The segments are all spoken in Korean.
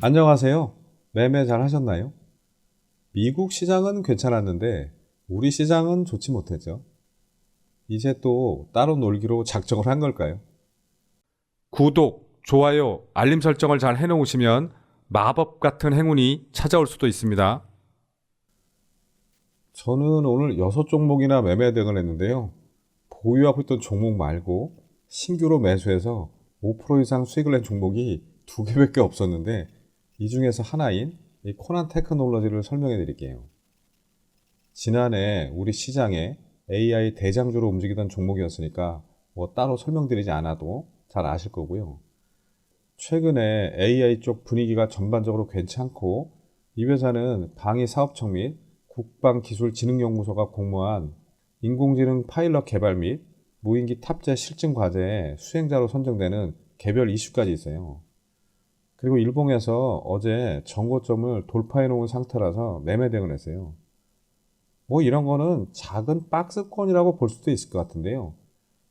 안녕하세요. 매매 잘 하셨나요? 미국 시장은 괜찮았는데 우리 시장은 좋지 못했죠. 이제 또 따로 놀기로 작정을 한 걸까요? 구독, 좋아요, 알림 설정을 잘 해놓으시면 마법 같은 행운이 찾아올 수도 있습니다. 저는 오늘 여섯 종목이나 매매 등을 했는데요. 보유하고 있던 종목 말고 신규로 매수해서 5% 이상 수익을 낸 종목이 두 개밖에 없었는데 이 중에서 하나인 이 코난 테크놀로지를 설명해 드릴게요. 지난해 우리 시장에 AI 대장주로 움직이던 종목이었으니까 뭐 따로 설명드리지 않아도 잘 아실 거고요. 최근에 AI 쪽 분위기가 전반적으로 괜찮고 이 회사는 방위 사업청 및 국방기술진흥연구소가 공모한 인공지능 파일럿 개발 및 무인기 탑재 실증 과제의 수행자로 선정되는 개별 이슈까지 있어요. 그리고 일봉에서 어제 정고점을 돌파해 놓은 상태라서 매매 대응을 했어요. 뭐 이런 거는 작은 박스권이라고 볼 수도 있을 것 같은데요.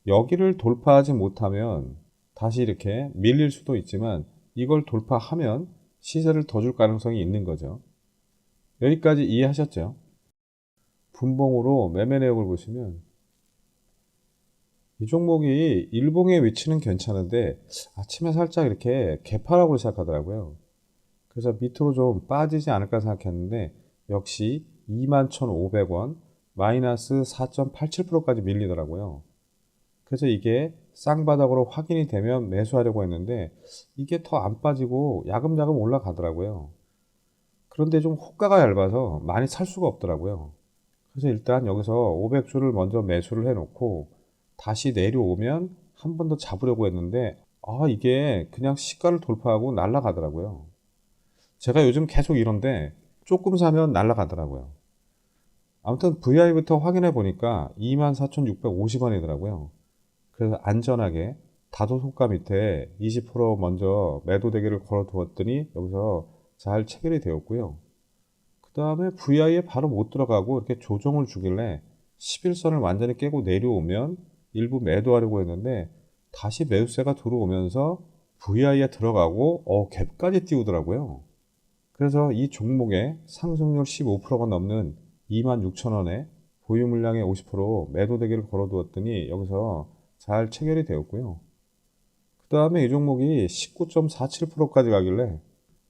여기를 돌파하지 못하면 다시 이렇게 밀릴 수도 있지만 이걸 돌파하면 시세를 더 줄 가능성이 있는 거죠. 여기까지 이해하셨죠? 분봉으로 매매 내역을 보시면 이 종목이 일봉의 위치는 괜찮은데 아침에 살짝 이렇게 개파락으로 시작하더라고요. 그래서 밑으로 좀 빠지지 않을까 생각했는데 역시 21,500원 마이너스 4.87%까지 밀리더라고요. 그래서 이게 쌍바닥으로 확인이 되면 매수하려고 했는데 이게 더 안 빠지고 야금야금 올라가더라고요. 그런데 좀 호가가 얇아서 많이 살 수가 없더라고요. 그래서 일단 여기서 500주를 먼저 매수를 해놓고 다시 내려오면 한 번 더 잡으려고 했는데 아 이게 그냥 시가를 돌파하고 날아가더라고요. 제가 요즘 계속 이런데 조금 사면 날아가더라고요. 아무튼 VI부터 확인해 보니까 24,650원이더라고요. 그래서 안전하게 다도 호가 밑에 20% 먼저 매도 대기를 걸어 두었더니 여기서 잘 체결이 되었고요. 그 다음에 VI에 바로 못 들어가고 이렇게 조정을 주길래 11선을 완전히 깨고 내려오면 일부 매도하려고 했는데 다시 매수세가 들어오면서 VI에 들어가고 어 갭까지 띄우더라고요. 그래서 이 종목의 상승률 15%가 넘는 26,000원에 보유 물량의 50% 매도 대기를 걸어두었더니 여기서 잘 체결이 되었고요. 그 다음에 이 종목이 19.47%까지 가길래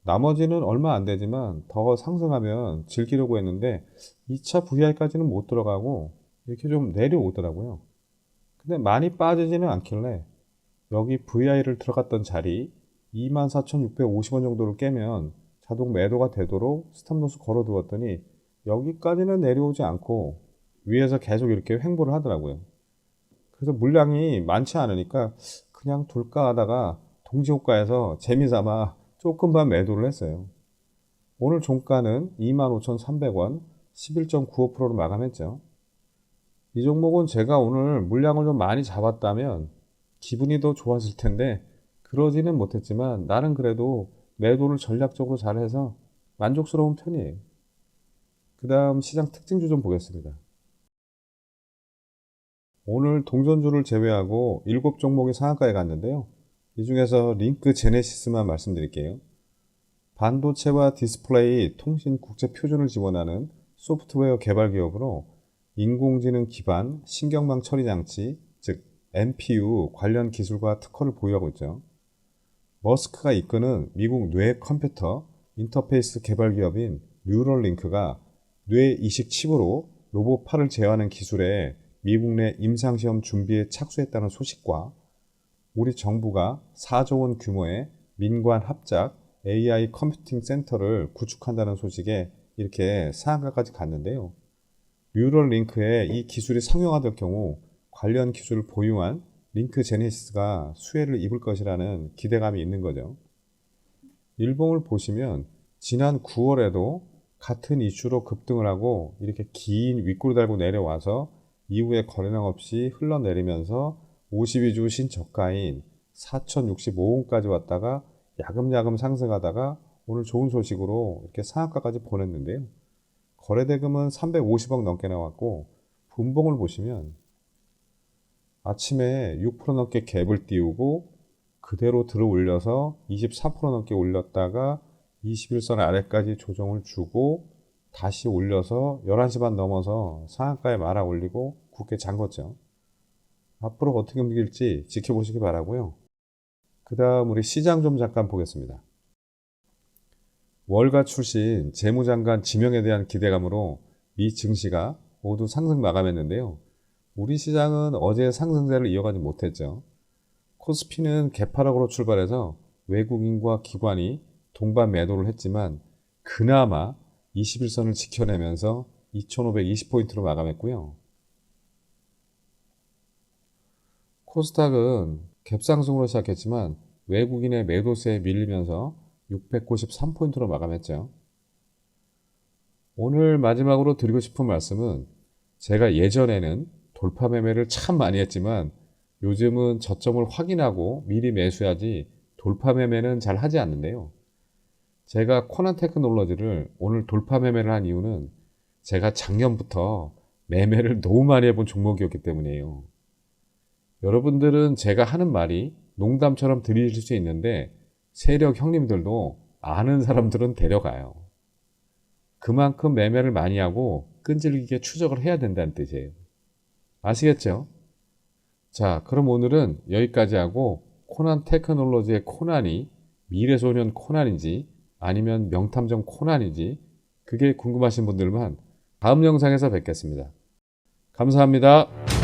나머지는 얼마 안 되지만 더 상승하면 즐기려고 했는데 2차 VI까지는 못 들어가고 이렇게 좀 내려오더라고요. 근데 많이 빠지지는 않길래 여기 VI를 들어갔던 자리 24,650원 정도를 깨면 자동 매도가 되도록 스탑로스 걸어 두었더니 여기까지는 내려오지 않고 위에서 계속 이렇게 횡보를 하더라고요. 그래서 물량이 많지 않으니까 그냥 둘까 하다가 동지호가에서 재미삼아 조금만 매도를 했어요. 오늘 종가는 25,300원, 11.95%로 마감했죠. 이 종목은 제가 오늘 물량을 좀 많이 잡았다면 기분이 더 좋았을 텐데 그러지는 못했지만 나는 그래도 매도를 전략적으로 잘해서 만족스러운 편이에요. 그 다음 시장 특징주 좀 보겠습니다. 오늘 동전주를 제외하고 7종목이 상한가에 갔는데요. 이 중에서 링크 제네시스만 말씀드릴게요. 반도체와 디스플레이, 통신 국제 표준을 지원하는 소프트웨어 개발 기업으로 인공지능 기반 신경망 처리 장치, 즉 NPU 관련 기술과 특허를 보유하고 있죠. 머스크가 이끄는 미국 뇌 컴퓨터 인터페이스 개발 기업인 뉴럴링크가 뇌 이식 칩으로 로봇 팔을 제어하는 기술에 미국 내 임상시험 준비에 착수했다는 소식과 우리 정부가 4조 원 규모의 민관 합작 AI 컴퓨팅 센터를 구축한다는 소식에 이렇게 상한가까지 갔는데요. 뉴럴 링크에 이 기술이 상용화될 경우 관련 기술을 보유한 링크 제네시스가 수혜를 입을 것이라는 기대감이 있는 거죠. 일봉을 보시면 지난 9월에도 같은 이슈로 급등을 하고 이렇게 긴 윗골 달고 내려와서 이후에 거래량 없이 흘러내리면서 52주 신저가인 4,065원까지 왔다가 야금야금 상승하다가 오늘 좋은 소식으로 이렇게 상한가까지 보냈는데요. 거래대금은 350억 넘게 나왔고 분봉을 보시면 아침에 6% 넘게 갭을 띄우고 그대로 들어 올려서 24% 넘게 올렸다가 21선 아래까지 조정을 주고 다시 올려서 11시 반 넘어서 상한가에 말아 올리고 굳게 잠궜죠. 앞으로 어떻게 움직일지 지켜보시기 바라고요. 그 다음 우리 시장 좀 잠깐 보겠습니다. 월가 출신 재무장관 지명에 대한 기대감으로 미 증시가 모두 상승 마감했는데요. 우리 시장은 어제 상승세를 이어가지 못했죠. 코스피는 개파락으로 출발해서 외국인과 기관이 동반 매도를 했지만 그나마 21선을 지켜내면서 2520포인트로 마감했고요. 코스닥은 갭상승으로 시작했지만 외국인의 매도세에 밀리면서 693포인트로 마감했죠. 오늘 마지막으로 드리고 싶은 말씀은 제가 예전에는 돌파 매매를 참 많이 했지만 요즘은 저점을 확인하고 미리 매수하지 돌파 매매는 잘 하지 않는데요. 제가 코난 테크놀로지를 오늘 돌파 매매를 한 이유는 제가 작년부터 매매를 너무 많이 해본 종목이었기 때문이에요. 여러분들은 제가 하는 말이 농담처럼 들리실 수 있는데 세력 형님들도 아는 사람들은 데려가요. 그만큼 매매를 많이 하고 끈질기게 추적을 해야 된다는 뜻이에요. 아시겠죠? 자, 그럼 오늘은 여기까지 하고 코난 테크놀로지의 코난이 미래소년 코난인지 아니면 명탐정 코난인지 그게 궁금하신 분들만 다음 영상에서 뵙겠습니다. 감사합니다.